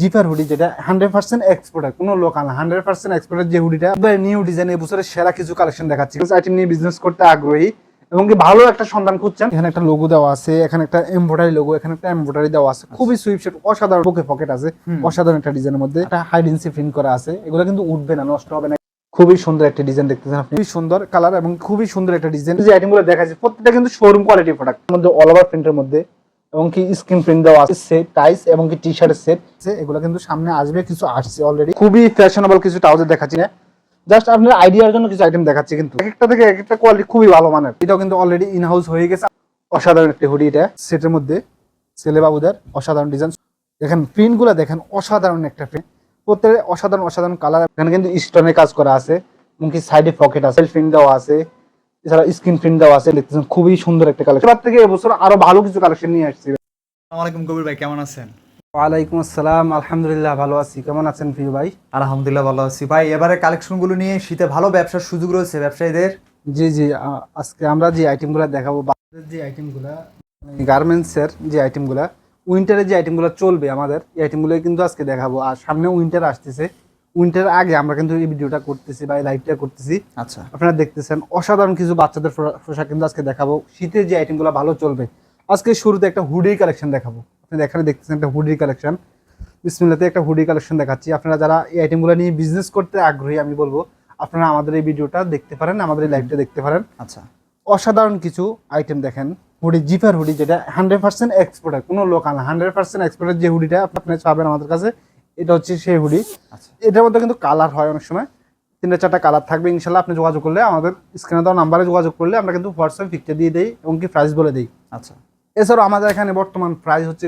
Zipper hoodie যেটা hundred percent exporter কোনো local hundred percent exporter যে হুডিটা। নিউ ডিজাইন এবছরের সেরা কিছু কালেকশন দেখাচ্ছি। আইটেম নিয়ে বিজনেস করতে আগ্রহী এবং কি ভালো একটা সন্ধান খুঁজছেন। এখানে একটা লোগো দেওয়া আছে এখানে একটা এমব্রয়ডারি লোগো এখানে একটা এমব্রয়ডারি দেওয়া আছে। খুবই সুইপশেট অসাধারণ বুকে পকেট আছে। অসাধারণ একটা ডিজাইনের মধ্যে। একটা হাইডেন্সি প্রিন্ট করা আছে। এগুলো কিন্তু উঠবে না নষ্ট হবে না। খুবই সুন্দর একটা ডিজাইন দেখতেছেন আপনি। খুবই সুন্দর কালার এবং খুবই সুন্দর একটা ডিজাইন যে আইটেমগুলো দেখা যাচ্ছে প্রত্যেকটা কিন্তু শোরুম কোয়ালিটি প্রোডাক্ট মধ্যে অল ওভার প্রিন্টের মধ্যে এবং কি স্ক্রিন প্রিন্ট দেওয়া আছে সেট টাইস এবং কি টি শার্টের সেট এগুলো কিন্তু সামনে আসবে, কিছু আসছে অলরেডি খুবই ফ্যাশনেবল কিছু ট্রাউজার দেখাচ্ছি। না জাস্ট আপনার আইডিয়ার জন্য কিছু আইটেম দেখাচ্ছি কিন্তু। এক একটা থেকে এক একটা কোয়ালিটি খুবই ভালো মানের। এটাও কিন্তু অলরেডি ইন হাউস হয়ে গেছে। অসাধারণ একটা হুডি এটা। সেটের মধ্যে ছেলে বাবুদের অসাধারণ ডিজাইন দেখেন প্রিন্টগুলা দেখেন, অসাধারণ একটা প্রিন্ট প্রত্যেক অসাধারণ অসাধারণ কালার এখানে কিন্তু স্টোনের কাজ করা আছে, এবং কি সাইডে পকেট আছে। প্রিন্ট দেওয়া আছে। এছাড়া স্ক্রিন প্রিন্ট দেওয়া আছে দেখতেছেন খুবই সুন্দর একটা কালেকশন এবার থেকে এবছর আরও ভালো কিছু কালেকশন নিয়ে আসছি। আসসালামু আলাইকুম কবির ভাই কেমন আছেন? ওয়ালাইকুম আসসালাম আলহামদুলিল্লাহ ভালো আছি। কেমন আছেন প্রিয় ভাই? আলহামদুলিল্লাহ ভালো আছি। ভাই এবারে কালেকশনগুলো নিয়ে শীতে ভালো ব্যবসার সুযোগ রয়েছে ব্যবসায়ীদের? জি জি আজকে আমরা যে আইটেমগুলো দেখাবো বাজারের যে আইটেমগুলো গার্মেন্টসের যে আইটেমগুলো উইন্টারের যে আইটেমগুলো চলবে আমাদের এই আইটেমগুলো কিন্তু আজকে দেখাবো। আর সামনে উইন্টার আসতেছে উইন্টার আগে আমরা কিন্তু এই ভিডিওটা করতেছি বা এই লাইভটা করতেছি। আচ্ছা। আপনারা দেখতেছেন অসাধারণ কিছু বাচ্চাদের পোশাক কিন্তু আজকে দেখাবো। শীতের যে আইটেমগুলো ভালো চলবে। আজকে শুরুতে একটা হুডি কালেকশন দেখাবো। আপনি এখানে দেখতেছেন একটা হুডি কালেকশন বিসমিল্লাতে একটা হুডি কালেকশন দেখাচ্ছি। আপনারা যারা এই আইটেমগুলো নিয়ে বিজনেস করতে আগ্রহী আমি বলব আপনারা আমাদের এই ভিডিওটা দেখতে পারেন আমাদের এই লাইভটা দেখতে পারেন। আচ্ছা। অসাধারণ কিছু আইটেম দেখেন। হুডি জিপার হুডি যেটা হান্ড্রেড পার্সেন্ট এক্সপোর্টার কোনো লোকাল হান্ড্রেড পার্সেন্ট এক্সপোর্টার যে হুডিটা আপনি পাবেন আমাদের কাছে। এটা হচ্ছে সেই হুডি। আচ্ছা। এটার মধ্যে কিন্তু কালার হয় অনেক সময়। তিনটা চারটা কালার থাকবে ইনশাল্লাহ আপনি যোগাযোগ করলে আমাদের স্ক্রিনে দেওয়া নাম্বারে যোগাযোগ করলে আমরা কিন্তু হোয়াটসঅ্যাপ পিকচার দিয়ে দিই এবং কি প্রাইস বলে দিই। আচ্ছা। এছাড়াও আমাদের এখানে বর্তমান প্রাইস হচ্ছে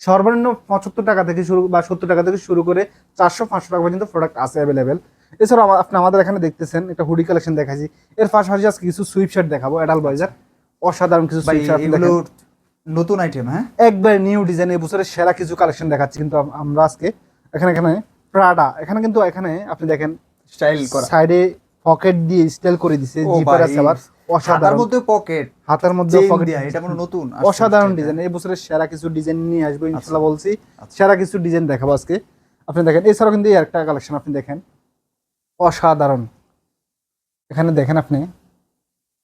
সর্বনিম্ন পঁচাত্তর টাকা থেকে শুরু বা সত্তর টাকা থেকে শুরু করে চারশো পাঁচশো টাকা পর্যন্ত প্রোডাক্ট আছে অ্যাভেলেবেল এছাড়াও আপনি আমাদের এখানে দেখতেছেন একটা হুডি কালেকশন দেখাচ্ছি এর পাশাপাশি আজকে কিছু সুইপ শার্ট দেখাবো অ্যাডাল বয়েজের অসাধারণ কিছু সুইপ শার্ট নতুন আইটেম হ্যাঁ? একবার নিউ ডিজাইন এবছরের সেরা কিছু কালেকশন দেখাচ্ছি কিন্তু আমরা আজকে এখানে এখানে প্রাডা এখানে কিন্তু এখানে আপনি দেখেন স্টাইল করা। সাইডে পকেট দিয়ে স্টাইল করে দিছে জিপার আছে আবার অসাধারণ। মধ্যে পকেট হাতের মধ্যে পকেট দেয়া এটা কোনো নতুন? অসাধারণ ডিজাইন এই বছরের সেরা কিছু ডিজাইন নিয়ে আসব ইনশাল্লাহ বলছি। আচ্ছা। সেরা কিছু ডিজাইন দেখাবো আজকে। আপনি দেখেন এছাড়াও কিন্তু একটা কালেকশন আপনি দেখেন। অসাধারণ। এখানে দেখেন আপনি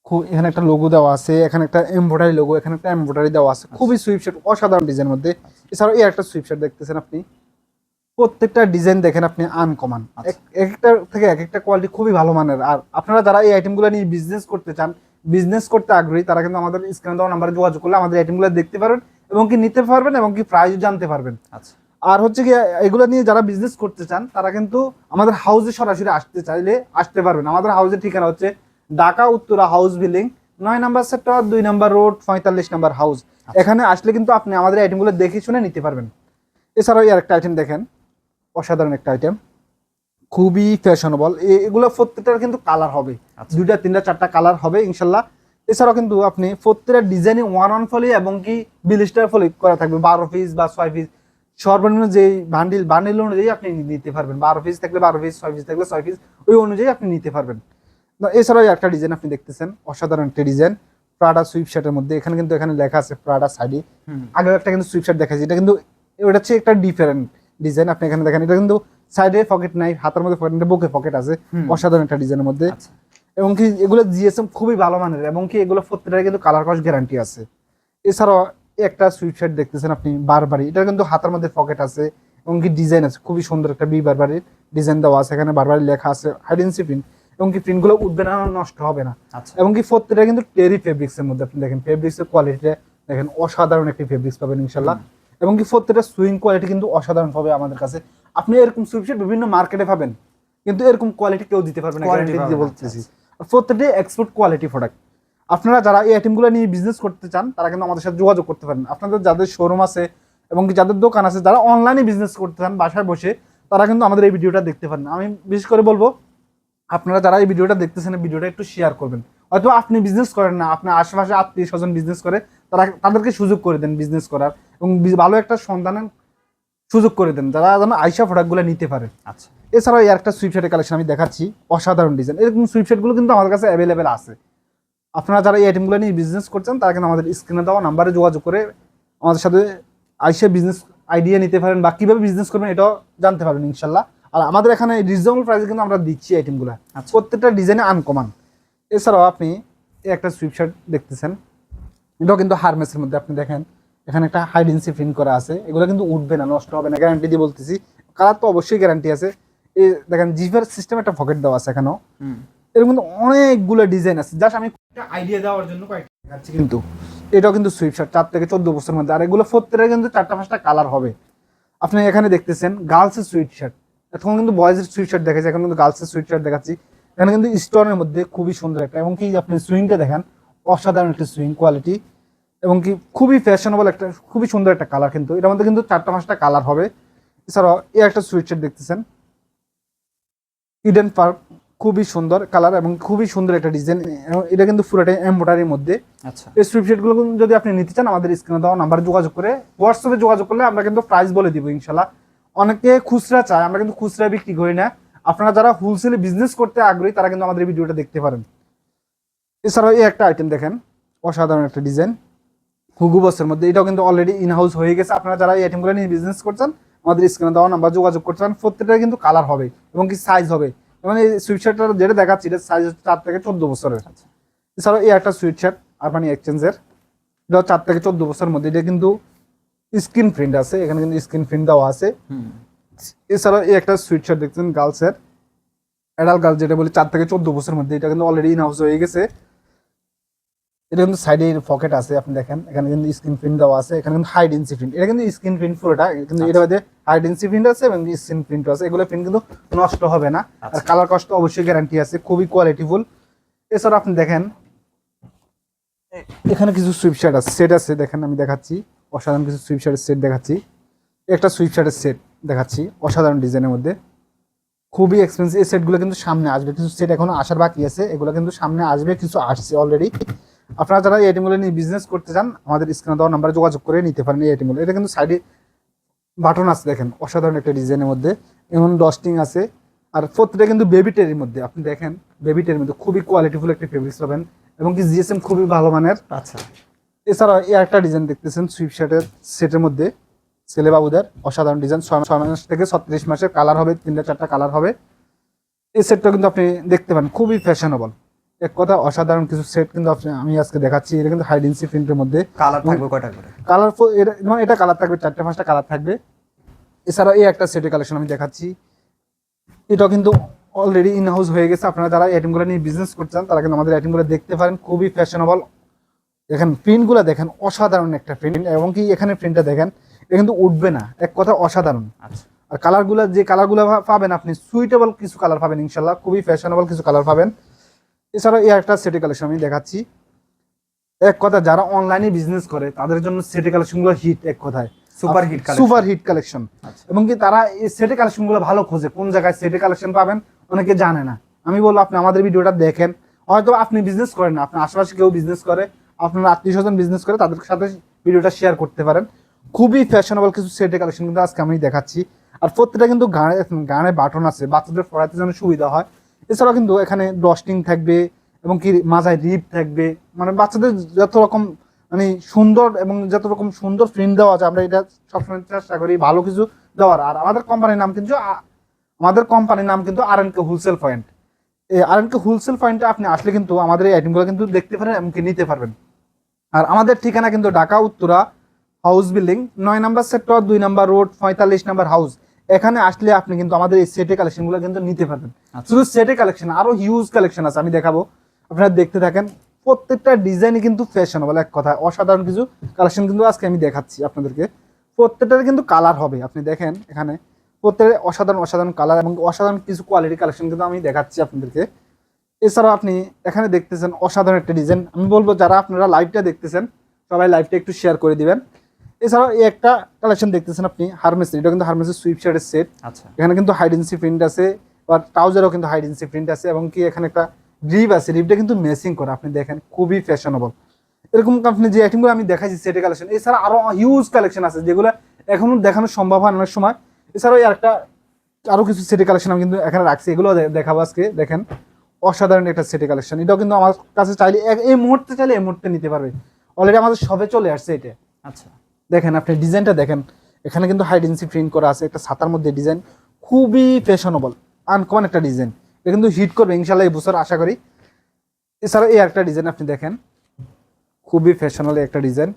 খুব এখানে একটা লোগো দেওয়া আছে এখানে একটা এমব্রয়ডারি লোগো এখানে একটা এমব্রয়ডারি দেওয়া আছে। খুবই সুইপশেট অসাধারণ ডিজাইনের মধ্যে। এছাড়াও এই একটা সুইপশেট দেখতেছেন আপনি। প্রত্যেকটা ডিজাইন দেখেন আপনি আনকমন আচ্ছা। এক একটা থেকে এক একটা কোয়ালিটি খুবই ভালো মানের। আর আপনারা যারা এই আইটেমগুলো নিয়ে বিজনেস করতে চান বিজনেস করতে আগ্রহী তারা কিন্তু আমাদের স্ক্রিনে দেওয়া নাম্বারে যোগাযোগ করলে আমাদের আইটেমগুলো দেখতে পারবেন এবং কি নিতে পারবেন এবং কি প্রাইস জানতে পারবেন। আচ্ছা। আর হচ্ছে কি এগুলো নিয়ে যারা বিজনেস করতে চান তারা কিন্তু আমাদের হাউসে সরাসরি আসতে চাইলে আসতে পারবেন। আমাদের হাউসের ঠিকানা হচ্ছে ঢাকা উত্তরা হাউস বিল্ডিং নয় নাম্বার সেক্টর দুই নাম্বার রোড পঁয়তাল্লিশ নাম্বার হাউস এখানে আসলে কিন্তু আপনি আমাদের আইটেমগুলো দেখে শুনে নিতে পারবেন। এছাড়াও এই একটা আইটেম দেখেন অসাধারণ একটা আইটেম খুবই ফ্যাশনেবল এগুলো প্রত্যেকটার কিন্তু কালার হবে। আচ্ছা। দুইটা তিনটা চারটা কালার হবে ইনশাল্লাহ। এছাড়াও কিন্তু আপনি প্রত্যেকটা ডিজাইনে ওয়ান অন ফলি এবং কি বিলিস্টার ফলি করা থাকবে। বারো পিস বা ছয় পিস সর্বনিম্ন যে বান্ডিল বান্ডিল অনুযায়ী আপনি নিতে পারবেন। বারো পিস থাকলে বারো পিস ছয় পিস থাকলে ছয় পিস ওই অনুযায়ী আপনি নিতে পারবেন। এছাড়াও একটা ডিজাইন আপনি দেখতেছেন অসাধারণ একটা ডিজাইন প্রাডা সুইপ শার্টের মধ্যে। এখানে কিন্তু এখানে লেখা আছে প্রাডা হুম। আগেও একটা কিন্তু সুইপ শার্ট দেখাচ্ছি এটা কিন্তু এটা হচ্ছে একটা ডিফারেন্ট ডিজাইন আপনি এখানে দেখেন এটা কিন্তু সাইডে পকেট নাই হাতের মধ্যে পকেট বুকে পকেট আছে। অসাধারণ একটা ডিজাইনের মধ্যে। আচ্ছা। এবং কি এগুলো জিএসএম খুবই ভালো মানের এবং কি এগুলো প্রত্যেকটা কিন্তু কালার কস গ্যারান্টি আছে। এছাড়াও একটা সুইট শার্ট দেখতেছেন আপনি বারবারি এটা কিন্তু হাতের মধ্যে পকেট আছে এবং কি ডিজাইন আছে। খুবই সুন্দর একটা বি বারবারির ডিজাইন দেওয়া আছে। এখানে বারবারি লেখা আছে হাইডেন্সি প্রিন্ট এবং কি প্রিন্টগুলো উঠবে না নষ্ট হবে না। আচ্ছা। এবং কি প্রত্যেকটা কিন্তু টেরি ফেব্রিক্সের মধ্যে আপনি দেখেন ফেব্রিক্সের কোয়ালিটিটা দেখেন অসাধারণ একটি ফেব্রিক্স পাবেন ইনশাল্লাহ এবং কি প্রত্যেকটা সুইং কোয়ালিটি কিন্তু অসাধারণ পাবে আমাদের কাছে। আপনি এরকম সুইপশার্ট বিভিন্ন মার্কেটে পাবেন কিন্তু এরকম কোয়ালিটি কেউ দিতে পারবে না দিয়ে বলতেছি। প্রত্যেকটাই এক্সপোর্ট কোয়ালিটি প্রোডাক্ট আপনারা যারা এই আইটেমগুলো নিয়ে বিজনেস করতে চান তারা কিন্তু আমাদের সাথে যোগাযোগ করতে পারেন। আপনাদের যাদের শোরুম আছে এবং কি যাদের দোকান আছে যারা অনলাইনে বিজনেস করতে চান বাসায় বসে তারা কিন্তু আমাদের এই ভিডিওটা দেখতে পারেন। আমি বিশেষ করে বলব আপনারা যারা এই ভিডিওটা দেখতেছেন ভিডিওটা একটু শেয়ার করবেন। হয়তো আপনি বিজনেস করেন না আপনার আশেপাশে আত্মীয় স্বজন বিজনেস করে তারা তাদেরকে সুযোগ করে দেন বিজনেস করার এবং ভালো একটা সন্ধানের সুযোগ করে দেন যারা যেন আইসা প্রোডাক্টগুলো নিতে পারে। আচ্ছা। এছাড়াও এই একটা সুইপশার্টের কালেকশন আমি দেখাচ্ছি অসাধারণ ডিজাইন এরকম সুইপশার্টগুলো কিন্তু আমাদের কাছে অ্যাভেলেবেল আছে। আপনারা যারা এই আইটেমগুলো নিয়ে বিজনেস করছেন তারা কিন্তু আমাদের স্ক্রিনে দেওয়া নাম্বারে যোগাযোগ করে আমাদের সাথে আইসা বিজনেস আইডিয়া নিতে পারেন বা কীভাবে বিজনেস করবেন এটাও জানতে পারবেন ইনশাল্লাহ। আর আমাদের এখানে রিজনেবল প্রাইসে কিন্তু আমরা দিচ্ছি আইটেমগুলো আচ্ছা। প্রত্যেকটা ডিজাইনে আনকমান এছাড়াও আপনি একটা সুইপ শার্ট দেখতেছেন। এটাও কিন্তু হারমেসের মধ্যে আপনি দেখেন। এখানে একটা হাইডেন্সি প্রিন্ট করা আছে। এগুলো কিন্তু উঠবে না নষ্ট হবে না গ্যারান্টি দিয়ে বলতেছি। কালার তো অবশ্যই গ্যারান্টি আছে। এই দেখেন জিফের সিস্টেম একটা পকেট দেওয়া আছে এখানেও। এর মধ্যে অনেকগুলো ডিজাইন আছে। জাস্ট আমি আইডিয়া দেওয়ার জন্য কয়েকটা দেখাচ্ছি কিন্তু। এটাও কিন্তু সুইপ শার্ট চার থেকে চোদ্দ বছরের মধ্যে। আর এগুলো প্রত্যেকটা কিন্তু চারটা পাঁচটা কালার হবে। আপনি এখানে দেখতেছেন গার্লসের সুইট শার্ট এখন কিন্তু বয়েজের সুইট শার্ট দেখাচ্ছি এখন কিন্তু গার্লসের সুইট শার্ট দেখাচ্ছি। এখানে কিন্তু স্টোনের মধ্যে খুবই সুন্দর একটা এবং কি আপনি সুইংটা দেখেন অসাধারণ একটা সুইং কোয়ালিটি এবং কি খুবই ফ্যাশনেবল একটা খুবই সুন্দর একটা কালার কিন্তু। এটার মধ্যে কিন্তু চারটা পাঁচটা কালার হবে। এছাড়াও এই একটা সুইট শার্ট দেখতেছেন। ইডেন পার্ক খুবই সুন্দর কালার এবং খুবই সুন্দর একটা ডিজাইন এটা কিন্তু পুরোটাই এম্বোটারির মধ্যে। আচ্ছা। এই সুইপশিটগুলো যদি আপনি নিতে চান আমাদের স্ক্রিনে দেওয়া নাম্বারে যোগাযোগ করে হোয়াটসঅ্যাপে যোগাযোগ করলে আমরা কিন্তু প্রাইস বলে দিব ইনশাল্লাহ। অনেকে খুচরা চায় আমরা কিন্তু খুচরা বিক্রি করি না। আপনারা যারা হোলসেলে বিজনেস করতে আগ্রহী তারা কিন্তু আমাদের ভিডিওটা দেখতে পারেন। এছাড়াও এই একটা আইটেম দেখেন অসাধারণ একটা ডিজাইন হুগু বসের মধ্যে এটাও কিন্তু অলরেডি ইন হাউস হয়ে গেছে। আপনারা যারা এই আইটেমগুলো নিয়ে বিজনেস করছেন আমাদের স্ক্রিনে দেওয়া নাম্বার যোগাযোগ করতে পারেন প্রত্যেকটা কিন্তু কালার হবে এবং কি সাইজ হবে। এবং এই সুইটশার্টটা যেটা দেখাচ্ছি এটা সাইজ হচ্ছে চার থেকে চোদ্দ বছরের। এছাড়াও এই একটা সুইটশার্ট আরবানি এক্সচেঞ্জের এটা চার থেকে চোদ্দ বছরের মধ্যে। এটা কিন্তু স্ক্রিন প্রিন্ট আছে এখানে কিন্তু স্ক্রিন প্রিন্ট দেওয়া আছে। এছাড়াও এই একটা সুইটশার্ট দেখছেন গার্লসের অ্যাডাল্ট গার্ল যেটা বলি চার থেকে চোদ্দ বছরের মধ্যে এটা কিন্তু অলরেডি ইন হাউস হয়ে গেছে। এটা কিন্তু সাইডে পকেট আছে আপনি দেখেন। এখানে কিন্তু স্ক্রিন প্রিন্ট দেওয়া আছে এখানে কিন্তু হাই ডেন্সি প্রিন্ট এটা কিন্তু স্ক্রিন প্রিন্ট পুরোটা কিন্তু এটা মধ্যে হাই ডেন্সি প্রিন্ট আছে এবং স্ক্রিন প্রিন্ট আছে। এগুলো প্রিন্ট কিন্তু নষ্ট হবে না। আর আচ্ছা। কালার কষ্ট অবশ্যই গ্যারান্টি আছে খুবই কোয়ালিটিফুল এছাড়া আপনি দেখেন এখানে কিছু সুইপশার্ট আছে সেট আছে দেখেন আমি দেখাচ্ছি। অসাধারণ কিছু সুইপশার্টের সেট দেখাচ্ছি। একটা সুইপশার্টের সেট দেখাচ্ছি অসাধারণ ডিজাইনের মধ্যে। খুবই এক্সপেন্সিভ এই সেটগুলো কিন্তু সামনে আসবে। কিছু সেট এখনও আসার বাকি আছে। এগুলো কিন্তু সামনে আসবে, কিছু আসছে অলরেডি আপনারা যারা এই আইটেমগুলো নিয়ে বিজনেস করতে চান, আমাদের স্ক্রিনে দেওয়া নাম্বারে যোগাযোগ করে নিতে পারেন এই আইটেমগুলো এটা কিন্তু সাইডে বাটন আছে দেখেন, অসাধারণ একটা ডিজাইনের মধ্যে। এমন ডস্টিং আছে। আর প্রত্যেকটা কিন্তু বেবি টেরির মধ্যে। আপনি দেখেন বেবি টেরির মধ্যে খুবই কোয়ালিটিফুল একটা ফেব্রিক্স পাবেন। এবং কি জিএসএম খুবই ভালো মানের। আচ্ছা। এছাড়াও এই একটা ডিজাইন দেখতেছেন সুইপ শার্টের সেটের মধ্যে ছেলে বাবুদের অসাধারণ ডিজাইন ছয় মাস থেকে ছত্রিশ মাসের কালার হবে তিনটা চারটা কালার হবে। এই সেটটা কিন্তু আপনি দেখতে পান খুবই ফ্যাশনেবল এক কথা অসাধারণ কিছু সেট কিন্তু আপনি আমি আজকে দেখাচ্ছি এটা কিন্তু হাইডেন্সি প্রিন্টের মধ্যে। কালার থাকবে কয়টা করে? কালারফুল এটা মানে এটা কালার থাকবে চারটে পাঁচটা কালার থাকবে। এছাড়াও এই একটা সেটের কালেকশন আমি দেখাচ্ছি। এটাও কিন্তু অলরেডি ইন হাউস হয়ে গেছে। আপনারা যারা আইটেমগুলো নিয়ে বিজনেস করছেন তারা কিন্তু আমাদের আইটেমগুলো দেখতে পারেন। খুবই ফ্যাশনেবল দেখেন প্রিন্টগুলো দেখেন অসাধারণ একটা প্রিন্ট এবং কি এখানে প্রিন্টটা দেখেন এটা কিন্তু উঠবে না এক কথা অসাধারণ। আচ্ছা। আর কালারগুলো যে কালারগুলো পাবেন আপনি সুইটেবল কিছু কালার পাবেন ইনশাল্লাহ খুবই ফ্যাশনেবল কিছু কালার পাবেন। এছাড়াও এই একটা সেটি কালেকশন আমি দেখাচ্ছি। এক কথা যারা অনলাইনে বিজনেস করে তাদের জন্য সেটি কালেকশনগুলো হিট এক কথায়। Super hit super hit collection. এবং কি তারা এই সেটে কালেকশনগুলো ভালো খোঁজে কোন জায়গায় সেটে কালেকশন পাবেন অনেকে জানে না। আমি বলব আপনি আমাদের ভিডিওটা দেখেন। হয়তো আপনি বিজনেস করেন না আপনার আশেপাশে কেউ বিজনেস করে আপনার আত্মীয় স্বজন বিজনেস করে তাদের সাথে ভিডিওটা শেয়ার করতে পারেন। খুবই ফ্যাশনেবল কিছু সেটে কালেকশন কিন্তু আজকে আমি দেখাচ্ছি। আর প্রত্যেকটা কিন্তু গানে গানে বাটন আছে, বাচ্চাদের পড়াতে যেন সুবিধা হয়। এছাড়াও কিন্তু এখানে ডস্টিং থাকবে এবং কি মাথায় রিপ থাকবে। মানে বাচ্চাদের যত রকম মানে সুন্দর এবং যত রকম সুন্দর প্রিন্ট দেওয়া আছে, আমরা এটা সবসময় চেষ্টা করি ভালো কিছু দেওয়ার। আর আমাদের কোম্পানির নাম কিন্তু আমাদের কোম্পানির নাম কিন্তু R N K wholesale point এই আর এন কে হোলসেল পয়েন্টে আপনি আসলে কিন্তু আমাদের এই আইটেমগুলো কিন্তু দেখতে পারেন এমনকি নিতে পারবেন। আর আমাদের ঠিকানা কিন্তু ঢাকা উত্তরা হাউস বিল্ডিং নয় নাম্বার সেক্টর দুই নাম্বার রোড পঁয়তাল্লিশ নাম্বার হাউস এখানে আসলে আপনি কিন্তু আমাদের এই সেটে কালেকশনগুলো কিন্তু নিতে পারবেন। আচ্ছা। শুধু সেটে কালেকশন আরও হিউজ কালেকশন আছে আমি দেখাবো। আপনারা দেখতে থাকেন প্রত্যেকটা ডিজাইনই কিন্তু ফ্যাশন ফ্যাশনেবল এক কথা অসাধারণ কিছু কালেকশন কিন্তু আজকে আমি দেখাচ্ছি আপনাদেরকে। প্রত্যেকটার কিন্তু কালার হবে। আপনি দেখেন এখানে প্রত্যেকটা অসাধারণ অসাধারণ কালার এবং অসাধারণ কিছু কোয়ালিটি কালেকশন কিন্তু আমি দেখাচ্ছি আপনাদেরকে। এছাড়াও আপনি এখানে দেখতেছেন অসাধারণ একটা ডিজাইন আমি বলব যারা আপনারা লাইভটা দেখতেছেন সবাই লাইভটা একটু শেয়ার করে দিবেন। এছাড়াও এই একটা কালেকশন দেখতেছেন আপনি হারমেস এটা কিন্তু হারমেসের সুইপ শার্টের সেট আচ্ছা। এখানে কিন্তু হাইডেন্সি প্রিন্ট আছে বা ট্রাউজারও কিন্তু হাইডেন্সি প্রিন্ট আছে এবং কি এখানে একটা রিপ আছে। রিপটা কিন্তু মেসিং করা আপনি দেখেন খুবই ফ্যাশনেবল এরকম আপনি যে আইটেমগুলো আমি দেখাইছি সেটে কালেকশন এছাড়া আরও হিউজ কালেকশন আছে যেগুলো এখনও দেখানো সম্ভব হয় অনেক সময়। এছাড়াও এই একটা আরও কিছু সেটে কালেকশন আমি কিন্তু এখানে রাখছি এগুলো দেখাবো আজকে দেখেন। অসাধারণ একটা সেটে কালেকশন এটাও কিন্তু আমার কাছে চাইলে এই মুহূর্তে চাইলে এই মুহূর্তে নিতে পারবে। অলরেডি আমাদের সবে চলে আসছে এটা। আচ্ছা। দেখেন আপনি ডিজাইনটা দেখেন। এখানে কিন্তু হাইডেন্সি প্রিন্ট করা আছে একটা ছাতার মধ্যে ডিজাইন খুবই ফ্যাশনেবল আনকমন একটা ডিজাইন এটা কিন্তু হিট করবে ইনশাল্লাহ এই বছর আশা করি। এছাড়া এই একটা ডিজাইন আপনি দেখেন। খুবই ফ্যাশনেবল একটা ডিজাইন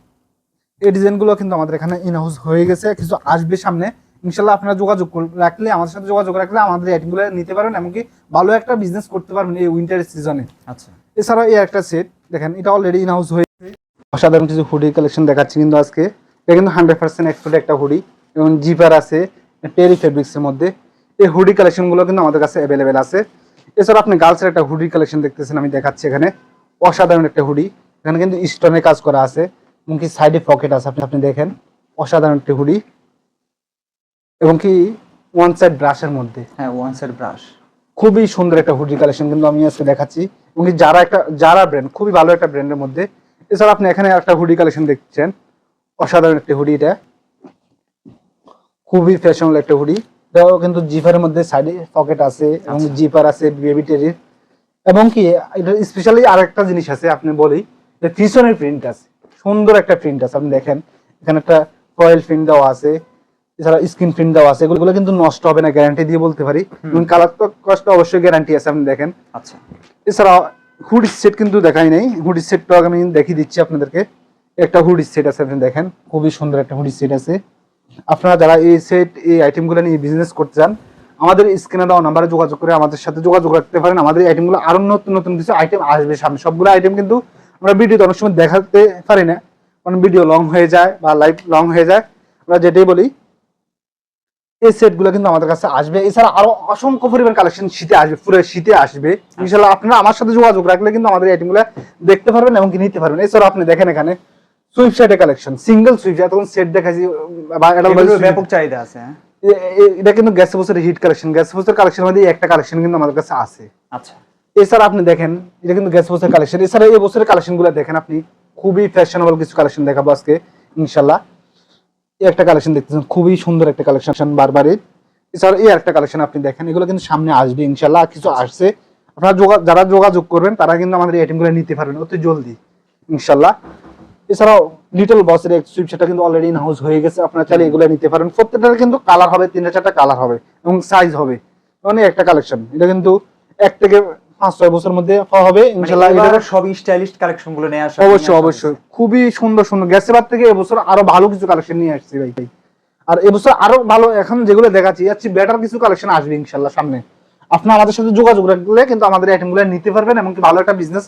এই ডিজাইনগুলো কিন্তু আমাদের এখানে ইনহাউস হয়ে গেছে কিছু আসবে সামনে। ইনশাল্লাহ আপনারা যোগাযোগ রাখলে আমাদের সাথে যোগাযোগ রাখলে আমাদের আইটেমগুলো নিতে পারবেন এমনকি ভালো একটা বিজনেস করতে পারবেন এই উইন্টার সিজনে আচ্ছা। এছাড়াও এই একটা সেট দেখেন এটা অলরেডি ইন হাউস হয়েছে। অসাধারণ কিছু হুডি কালেকশন দেখাচ্ছি কিন্তু আজকে। এটা কিন্তু হান্ড্রেড পার্সেন্ট এক্সপোর্ট একটা হুডি এবং জিপার আছে টেরি ফেব্রিক্সের মধ্যে। এই হুডি কালেকশনগুলো কিন্তু আমাদের কাছে অ্যাভেলেবেল আছে। এছাড়া আপনি গার্লসের একটা হুডি কালেকশন দেখতেছেন আমি দেখাচ্ছি এখানে। অসাধারণ একটা হুডি এখানে কিন্তু স্টোনের কাজ করা আছে এবং কি সাইডে পকেট আছে আপনি আপনি দেখেন। অসাধারণ একটা হুডি এবং কি ওয়ান সাইড ব্রাশের মধ্যে? হ্যাঁ ওয়ান সাইড ব্রাশ খুবই সুন্দর একটা হুডি কালেকশন কিন্তু আমি আজকে দেখাচ্ছি। এবং কি যারা একটা যারা ব্র্যান্ড খুবই ভালো একটা ব্র্যান্ডের মধ্যে। এছাড়া আপনি এখানে একটা হুডি কালেকশন দেখছেন। অসাধারণ একটা হুডি এটা। খুবই ফ্যাশনেবল একটা হুডি এটাও কিন্তু জিপারের মধ্যে সাইডে পকেট আছে এবং জিপার আছে বেবি টেরির এবং কি এটা স্পেশালি আরেকটা জিনিস আছে আপনি বলি যে পিছনের প্রিন্ট আছে। সুন্দর একটা প্রিন্ট আছে আপনি দেখেন। এখানে একটা ফয়েল প্রিন্ট দেওয়া আছে। এছাড়া স্ক্রিন প্রিন্ট দেওয়া আছে এগুলো কিন্তু নষ্ট হবে না গ্যারান্টি দিয়ে বলতে পারি। এবং কালার কষ্ট অবশ্যই গ্যারান্টি আছে আপনি দেখেন। আচ্ছা। এছাড়া হুডি সেট কিন্তু দেখাই নাই। হুডি সেটটা আমি দেখিয়ে দিচ্ছি আপনাদেরকে। একটা হুডি সেট আছে আপনি দেখেন খুবই সুন্দর একটা হুডি সেট আছে। আপনারা যারা এই সেট এই আইটেমগুলো নিয়ে বিজনেস করতে চান আমাদের স্ক্রিনে দেওয়া নাম্বারে যোগাযোগ করে আমাদের সাথে যোগাযোগ রাখতে পারেন। আমাদের আইটেমগুলো আরও নতুন নতুন কিছু আইটেম আসবে সামনে। সবগুলো আইটেম কিন্তু আমরা ভিডিওতে অনেক সময় দেখাতে পারি না। কারণ ভিডিও লং হয়ে যায় বা লাইভ লং হয়ে যায়। আমরা যেটাই বলি এই সেটগুলো কিন্তু আমাদের কাছে আসবে। এছাড়া আরও অসংখ্য পরিমাণ কালেকশন শীতে আসবে পুরো শীতে আসবে। ইনশাল্লাহ আপনারা আমার সাথে যোগাযোগ রাখলে কিন্তু আমাদের আইটেমগুলো দেখতে পারবেন এবং নিতে পারবেন। এছাড়া আপনি দেখেন এখানে সুইফট কালেকশন সিঙ্গেল সুইফট তখন সেট এগুলোর ব্যাপক চাহিদা আছে হ্যাঁ? এটা কিন্তু গ্যাস বছরের হিট কালেকশন গ্যাস বছরের কালেকশনের মধ্যে একটা কালেকশন কিন্তু আমাদের কাছে আছে। আচ্ছা। এছাড়া আপনি দেখেন এটা কিন্তু গ্যাস বছরের কালেকশন এছাড়া এই বছরের কালেকশনগুলো দেখেন আপনি। খুবই ফ্যাশনেবল কিছু কালেকশন দেখাবো আজকে ইনশাল্লাহ। একটা কালেকশন দেখতেছেন, খুবই সুন্দর একটা কালেকশন বারবারই। এছাড়া এই একটা কালেকশন আপনি দেখেন, এগুলো কিন্তু সামনে আসবে ইনশাল্লাহ কিছু আসছে। আপনারা যারা যোগাযোগ করবেন, তারা কিন্তু আমাদের এই আইটেমগুলো নিতে পারবেন, অতি জলদি ইনশাল্লাহ এছাড়াও লিটল বসের সুইপ সেটা কিন্তু অলরেডি ইন হাউস হয়ে গেছে, আপনারা চাইলে এগুলো নিতে পারেন। প্রত্যেকটার কিন্তু কালার হবে, তিনটা চারটা কালার হবে এবং সাইজ হবে। মানে একটা কালেকশন এটা কিন্তু এক থেকে পাঁচ ছয় বছরের মধ্যে হবে ইনশাল্লাহ ইনশাআল্লাহ এটার সব স্টাইলিশ কালেকশনগুলো নিয়ে আসা অবশ্যই অবশ্যই। খুবই সুন্দর সুন্দর। গ্যাসেবার থেকে এবছর আরও ভালো কিছু কালেকশন নিয়ে আসছি ভাই। ভাই আর এবছর আরও ভালো এখন যেগুলো দেখাচ্ছি যাচ্ছি বেটার কিছু কালেকশন আসবে ইনশাল্লাহ সামনে। আপনি আমাদের সাথে যোগাযোগ রাখলে কিন্তু আমাদের আইটেমগুলো নিতে পারবেন এমনকি ভালো একটা বিজনেস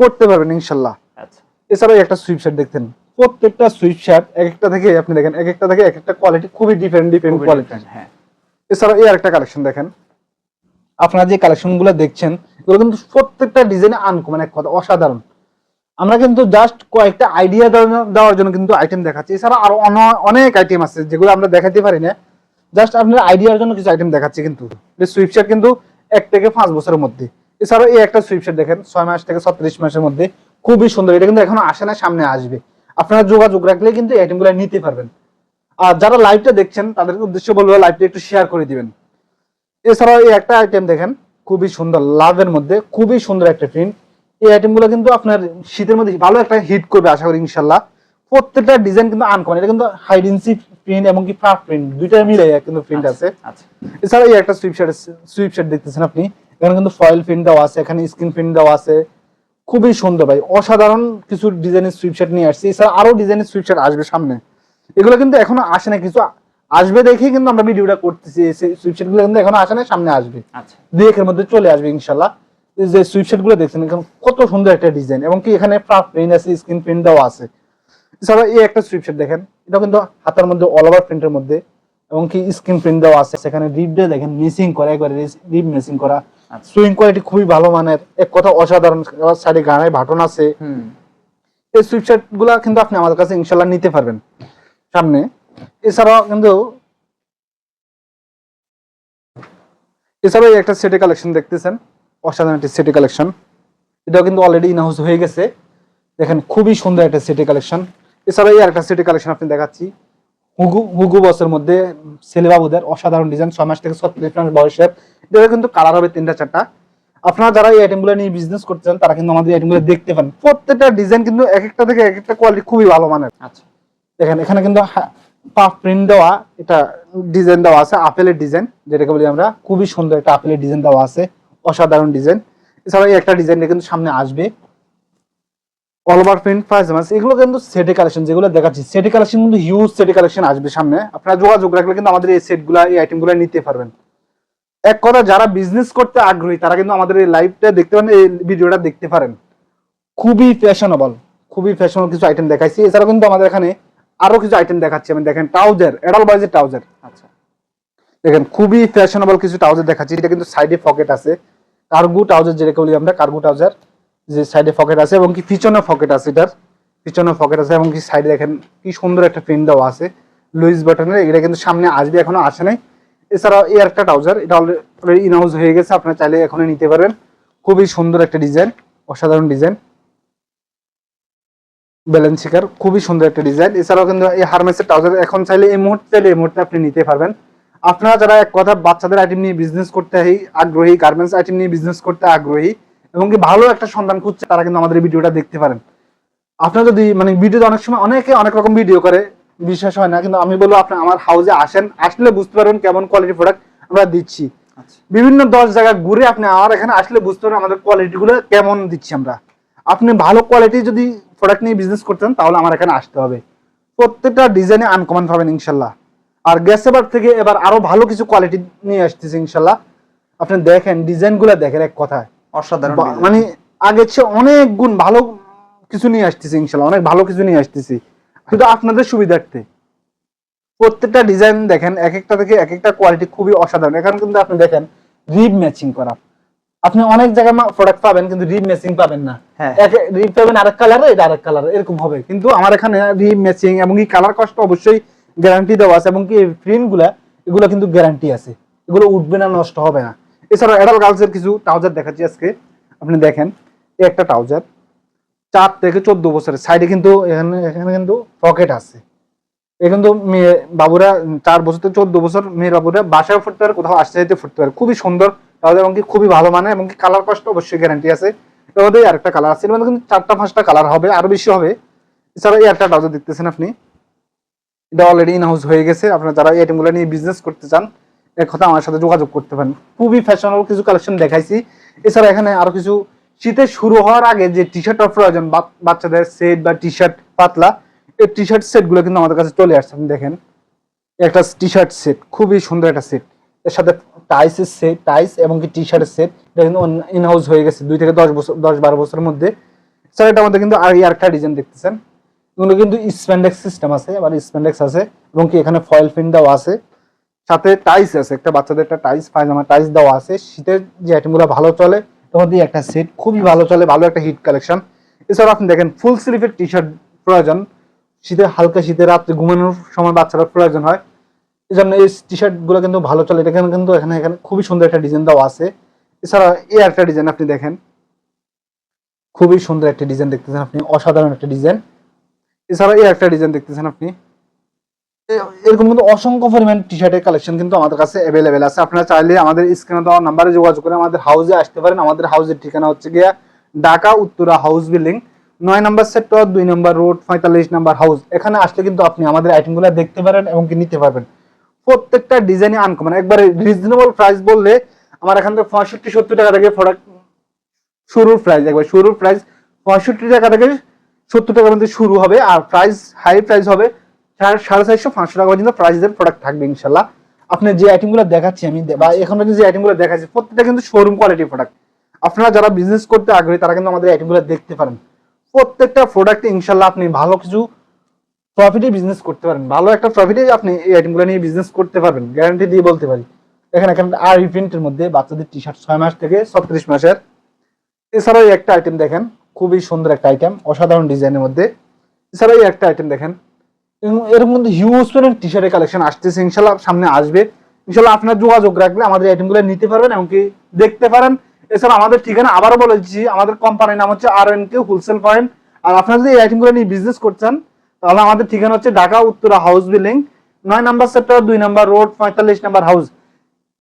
করতে পারবেন ইনশাল্লাহ আচ্ছা। এছাড়াও একটা সুইপ শার্ট দেখতেন। প্রত্যেকটা সুইপ শার্ট এক একটা থেকে আপনি দেখেন এক একটা থেকে এক একটা কোয়ালিটি খুবই ডিফারেন্ট ডিফারেন্ট কোয়ালিটি হ্যাঁ। এছাড়াও এই আরেকটা কালেকশন দেখেন। আপনারা যে কালেকশনগুলো দেখছেন, এগুলো কিন্তু প্রত্যেকটা ডিজাইনে আনকমন এক কথা, অসাধারণ। আমরা কিন্তু জাস্ট কয়েকটা আইডিয়া দেওয়ার জন্য কিন্তু আইটেম দেখাচ্ছি। এছাড়া আরও অনেক আইটেম আছে, যেগুলো আমরা দেখাতে পারি না। জাস্ট আপনার আইডিয়ার জন্য কিছু আইটেম দেখাচ্ছি কিন্তু। সুইপশার্ট কিন্তু এক থেকে পাঁচ বছরের মধ্যে। এছাড়াও এই একটা সুইপশার্ট দেখেন, ছয় মাস থেকে ছত্রিশ মাসের মধ্যে। খুবই সুন্দর, এটা কিন্তু এখন আসে না, সামনে আসবে। আপনারা যোগাযোগ রাখলে কিন্তু এই আইটেমগুলো নিতে পারবেন। আর যারা লাইভটা দেখছেন, তাদের উদ্দেশ্য বলব লাইভটা একটু শেয়ার করে দিবেন। এছাড়াও এই একটা আইটেম দেখেন খুবই সুন্দর লাভের মধ্যে খুবই সুন্দর একটা প্রিন্ট এই আইটেমগুলো কিন্তু আপনার শীতের মধ্যে ভালো একটা হিট করবে আশা করি ইনশাল্লাহ প্রত্যেকটা ডিজাইন কিন্তু আনকমন এটা কিন্তু হাইডেন্সি প্রিন্ট এবং কি ফাফ প্রিন্ট দুইটা মিলে কিন্তু প্রিন্ট আছে। আচ্ছা। এছাড়া এই একটা সুইপ শার্ট সুইপ শার্ট দেখতেছেন আপনি এখানে কিন্তু ফয়েল প্রিন্ট দেওয়া আছে এখানে স্ক্রিন প্রিন্ট দেওয়া আছে। খুবই সুন্দর ভাই অসাধারণ কিছু ডিজাইনের সুইপ শার্ট নিয়ে আসছে। এছাড়া আরও ডিজাইনের সুইপ শার্ট আসবে সামনে। এগুলো কিন্তু এখনও আসে না কিছু আসবে দেখেই কিন্তু আমরা ভিডিওটা করতেছি। সুইপ শার্টগুলো কিন্তু এখনও আসে না সামনে আসবে। আচ্ছা। দুই একের মধ্যে চলে আসবে ইনশাল্লাহ। যে সুইপশার্টগুলো দেখছেন এখানে কত সুন্দর একটা ডিজাইন এবং কি এখানে প্রিন্ট আছে স্ক্রিন প্রিন্ট দেওয়া আছে। এছাড়া এই একটা সুইপশার্ট দেখেন এটা কিন্তু হাতের মধ্যে অল ওভার প্রিন্টের মধ্যে এবং কি স্ক্রিন প্রিন্ট দেওয়া আছে। সেখানে রিপটা দেখেন মিসিং করা একবারে রিপ মিসিং করা। আচ্ছা। সুইং কোয়ালিটি খুবই ভালো মানের। এক কথা অসাধারণ সাইডে গানায় বাটন আছে। এই সুইপশার্টগুলা কিন্তু আপনি আমাদের কাছে ইনশাল্লাহ নিতে পারবেন। সামনে এছাড়াও কিন্তু এছাড়াও একটা সেটে কালেকশন দেখতেছেন অসাধারণ একটা সেটে কালেকশন এটাও কিন্তু অলরেডি ইনহাউস হয়ে গেছে। দেখেন খুবই সুন্দর একটা সেটে কালেকশন এছাড়াও এই একটা সেটে কালেকশন আপনি দেখাচ্ছি। হুগু হুগু বসের মধ্যে ছেলেবাবুদের অসাধারণ ডিজাইন ছয় মাস থেকে ছত্রিশ মাস বয়সের এটা কিন্তু কালার হবে তিনটা চারটা। আপনারা যারা এই আইটেমগুলো নিয়ে বিজনেস করতে চান তারা কিন্তু আমাদের আইটেমগুলো দেখতে পান প্রত্যেকটা ডিজাইন কিন্তু এক একটা থেকে এক একটা কোয়ালিটি খুবই ভালো মানের। আচ্ছা। দেখেন এখানে কিন্তু পাফ প্রিন্ট দেওয়া, এটা ডিজাইন দেওয়া আছে, আপেলের ডিজাইন, যেটাকে বলি আমরা। খুবই সুন্দর একটা আপেলের ডিজাইন দেওয়া আছে, অসাধারণ ডিজাইন। এছাড়া এই একটা ডিজাইন কিন্তু সামনে আসবে। অল প্রিন্ট পায়জামাস এগুলো কিন্তু সেটে কালেকশন যেগুলো দেখাচ্ছি। সেটে কালেকশন কিন্তু হিউজ সেটে কালেকশন আসবে সামনে। আপনারা যোগাযোগ রাখলে কিন্তু আমাদের এই সেটগুলো এই আইটেমগুলো নিতে পারবেন। এক কথা, যারা বিজনেস করতে আগ্রহী, তারা কিন্তু আমাদের এই লাইভটা দেখতে পারেন, এই ভিডিওটা দেখতে পারেন। খুবই ফ্যাশনেবল খুবই ফ্যাশনেবল কিছু আইটেম দেখাইছি। এছাড়াও কিন্তু আমাদের এখানে আরও কিছু আইটেম দেখাচ্ছি আমি। দেখেন ট্রাউজার এডাল বয়েজের ট্রাউজার আচ্ছা। দেখেন খুবই ফ্যাশনেবল কিছু ট্রাউজার দেখাচ্ছি। এটা কিন্তু সাইডে পকেট আছে। কার্গো ট্রাউজার যেটাকে বলি আমরা কার্গো ট্রাউজার যে সাইডে পকেট আছে এবং কি পিছনে পকেট আছে এটার। পিছনে পকেট আছে এবং কি সাইডে দেখেন কি সুন্দর একটা প্রিন্ট দেওয়া আছে। লুইস বাটনের এটা কিন্তু সামনে আসবে এখনও আসে নাই। এছাড়াও এই একটা ট্রাউজার এটা অলরেডি ইনহাউস হয়ে গেছে আপনারা চাইলে এখনই নিতে পারবেন। খুবই সুন্দর একটা ডিজাইন অসাধারণ ডিজাইন ব্যালেন্স শিকার খুবই সুন্দর একটা ডিজাইন এছাড়াও কিন্তু এই হারমেসের ট্রাউজার এখন চাইলে এই মুহূর্তে চাইলে এই মুহূর্তে আপনি নিতে পারবেন। আপনারা যারা এক কথা বাচ্চাদের আইটেম নিয়ে বিজনেস করতে আগ্রহী গার্মেন্টস আইটেম নিয়ে বিজনেস করতে আগ্রহী এবং কি ভালো একটা সন্ধান খুঁজছে তারা কিন্তু আমাদের ভিডিওটা দেখতে পারেন। আপনারা যদি মানে ভিডিওতে অনেক সময় অনেকে অনেক রকম ভিডিও করে বিশ্বাস হয় না কিন্তু আমি বলব আপনি আমার হাউসে আসেন আসলে বুঝতে পারবেন কেমন কোয়ালিটি প্রোডাক্ট আমরা দিচ্ছি। আচ্ছা। বিভিন্ন দশ জায়গা ঘুরে আপনি আমার এখানে আসলে বুঝতে পারবেন আমাদের কোয়ালিটি গুলো কেমন দিচ্ছি আমরা। আপনি ভালো কোয়ালিটি যদি প্রোডাক্ট নিয়ে বিজনেস করতেন তাহলে আমার এখানে আসতে হবে। প্রত্যেকটা ডিজাইনে আনকমন পাবেন ইনশাল্লাহ। আর গ্যাস এবার থেকে এবার আরও ভালো কিছু কোয়ালিটি নিয়ে আসতেছে ইনশাল্লাহ। আপনি দেখেন ডিজাইনগুলো দেখেন এক কথায়। অসাধারণ মানে আগের চেয়ে অনেক গুণ ভালো কিছু নিয়ে আসতেছি ইনশাল্লাহ অনেক ভালো কিছু নিয়ে আসতেছি। শুধু আপনাদের সুবিধার্থে। প্রত্যেকটা ডিজাইন দেখেন এক একটা থেকে এক একটা কোয়ালিটি খুবই অসাধারণ। এখানে কিন্তু আপনি দেখেন রিব ম্যাচিং করা। আপনি অনেক জায়গায় প্রোডাক্ট পাবেন কিন্তু রিব ম্যাচিং পাবেন না। হ্যাঁ। রিব পাবেন আরেক কালার এটা আরেক কালার এরকম হবে। কিন্তু আমার এখানে রিব ম্যাচিং এবং কি কালার কষ্ট অবশ্যই গ্যারান্টি দেওয়া আছে এবং কি প্রিন্টগুলা এগুলো কিন্তু গ্যারান্টি আছে। এগুলো উঠবে না নষ্ট হবে না। এছাড়া অ্যাডাল গার্লসের কিছু ট্রাউজার দেখাচ্ছি আজকে। আপনি দেখেন এই একটা ট্রাউজার চার থেকে চোদ্দ বছরের। সাইডে কিন্তু এখানে এখানে কিন্তু পকেট আছে। এ কিন্তু মেয়ে বাবুরা চার বছর থেকে চোদ্দ বছর মেয়ের বাবুরা বাসায় ফুটতে পারে কোথাও আসতে যেতে ফুটতে পারে। খুবই সুন্দর তাহলে এবং কি খুবই ভালো মানে এবং কি কালার কষ্ট অবশ্যই গ্যারান্টি আছে। এর মধ্যে আরেকটা কালার আছে, এর কিন্তু চারটা পাঁচটা কালার হবে, আরও বেশি হবে। এছাড়া এই একটা ট্রাউজার দেখতেছেন আপনি? এটা অলরেডি ইন হাউস হয়ে গেছে। আপনারা যারা এই আইটেমগুলো নিয়ে বিজনেস করতে চান এক কথা আমার সাথে যোগাযোগ করতে পারেন। খুবই ফ্যাশনেবল কিছু কালেকশন দেখাইছি। এছাড়া এখানে আরও কিছু শীতে শুরু হওয়ার আগে যে টি শার্টের প্রয়োজন বাচ্চাদের সেট বা টি শার্ট পাতলা, এই টি শার্ট সেটগুলো কিন্তু আমাদের কাছে চলে আসছে। আপনি দেখেন, একটা টি শার্ট সেট খুবই সুন্দর একটা সেট এর সাথে টাইসের সেট টাইস এবং কি টি শার্টের সেট এটা কিন্তু ইন হাউস হয়ে গেছে দুই থেকে দশ বছর, দশ বারো বছরের মধ্যে। স্যার এটার মধ্যে কিন্তু আর একটা ডিজাইন দেখতেছেন। এগুলো কিন্তু স্প্যান্ডেক্স সিস্টেম আছে, আবার স্প্যান্ডেক্স আছে এবং কি এখানে ফয়েল ফিন দেওয়া আছে। সাথে টাইস আছে, একটা বাচ্চাদের একটা টাইস, পায়জামা টাইস দেওয়া আছে। শীতের যে আইটেমগুলো ভালো চলে তোমার দিয়ে একটা সেট খুবই ভালো চলে, ভালো একটা হিট কালেকশন এছাড়া আপনি দেখেন ফুল স্লিভের টি শার্ট প্রয়োজন। শীতে, হালকা শীতে রাত্রে ঘুমানোর সময় বাচ্চারা প্রয়োজন হয়। জন্য এই টি শার্টগুলো কিন্তু ভালো চলে। এটা কিন্তু এখানে এখানে খুবই সুন্দর একটা ডিজাইন দেওয়া আছে। এছাড়া এই একটা ডিজাইন আপনি দেখেন। খুবই সুন্দর একটা ডিজাইন দেখতেছেন আপনি। অসাধারণ একটা ডিজাইন এছাড়া এই একটা ডিজাইন দেখতেছেন আপনি। এরকম কিন্তু অসংখ্য পরিমাণ টি শার্টের কালেকশন কিন্তু আমাদের কাছে অ্যাভেলেবেল আছে। আপনারা চাইলে আমাদের স্ক্রিনে দেওয়া নাম্বারে যোগাযোগ করে আমাদের হাউসে আসতে পারেন। আমাদের হাউসের ঠিকানা হচ্ছে গিয়া ঢাকা উত্তরা হাউস বিল্ডিং নয় নম্বর সেক্টর দুই নম্বর রোড পঁয়তাল্লিশ নম্বর হাউস এখানে আসলে কিন্তু আপনি আমাদের আইটেমগুলো দেখতে পারেন এবং কি নিতে পারবেন। প্রত্যেকটা ডিজাইনে আনকমন একবারে রিজনেবল প্রাইস বললে আমার এখান থেকে পঁয়ষট্টি, সত্তর টাকা থেকে প্রোডাক্ট শুরুর প্রাইস একবার শুরুর প্রাইস পঁয়ষট্টি টাকা থেকে সত্তর টাকার মধ্যে শুরু হবে আর প্রাইস হাই প্রাইস হবে সাড়ে চারশো, পাঁচশো টাকা পর্যন্ত প্রাইসের প্রোডাক্ট থাকবে ইনশাল্লাহ। আপনি যে আইটেমগুলো দেখাচ্ছি আমি, বা এখন পর্যন্ত যে আইটেমগুলো দেখাচ্ছি, প্রত্যেকটা কিন্তু শোরুম কোয়ালিটি প্রোডাক্ট আপনারা যারা বিজনেস করতে আগ্রহী, তারা কিন্তু আমাদের আইটেমগুলো দেখতে পারেন। প্রত্যেকটা প্রোডাক্টে ইনশাল্লাহ আপনি ভালো কিছু প্রফিটে বিজনেস করতে পারেন। ভালো একটা প্রফিটে আপনি এই আইটেমগুলো নিয়ে বিজনেস করতে পারবেন। গ্যারান্টি দিয়ে বলতে পারি। এখানে এখানে আর প্রিন্টের মধ্যে বাচ্চাদের টি শার্ট ছয় মাস থেকে ছত্রিশ মাসের। এছাড়াও একটা আইটেম দেখেন, খুবই সুন্দর একটা আইটেম অসাধারণ ডিজাইনের মধ্যে। এছাড়াও একটা আইটেম দেখেন এর মধ্যে হিউজ টি শার্টের কালেকশন আসতেছে ইনশাল্লাহ সামনে আসবে। ইনশাল্লাহ আপনার যোগাযোগ রাখলে আমাদের আইটেমগুলো নিতে পারবেন এমনকি দেখতে পারেন। এছাড়া আমাদের ঠিকানা আবারও বলেছি আমাদের কোম্পানির নাম হচ্ছে R N K wholesale point আর আপনারা যদি এই আইটেমগুলো নিয়ে বিজনেস করছেন তাহলে আমাদের ঠিকানা হচ্ছে ঢাকা উত্তরা হাউস বিল্ডিং নয় নাম্বার সেক্টর দুই নাম্বার রোড পঁয়তাল্লিশ নাম্বার হাউস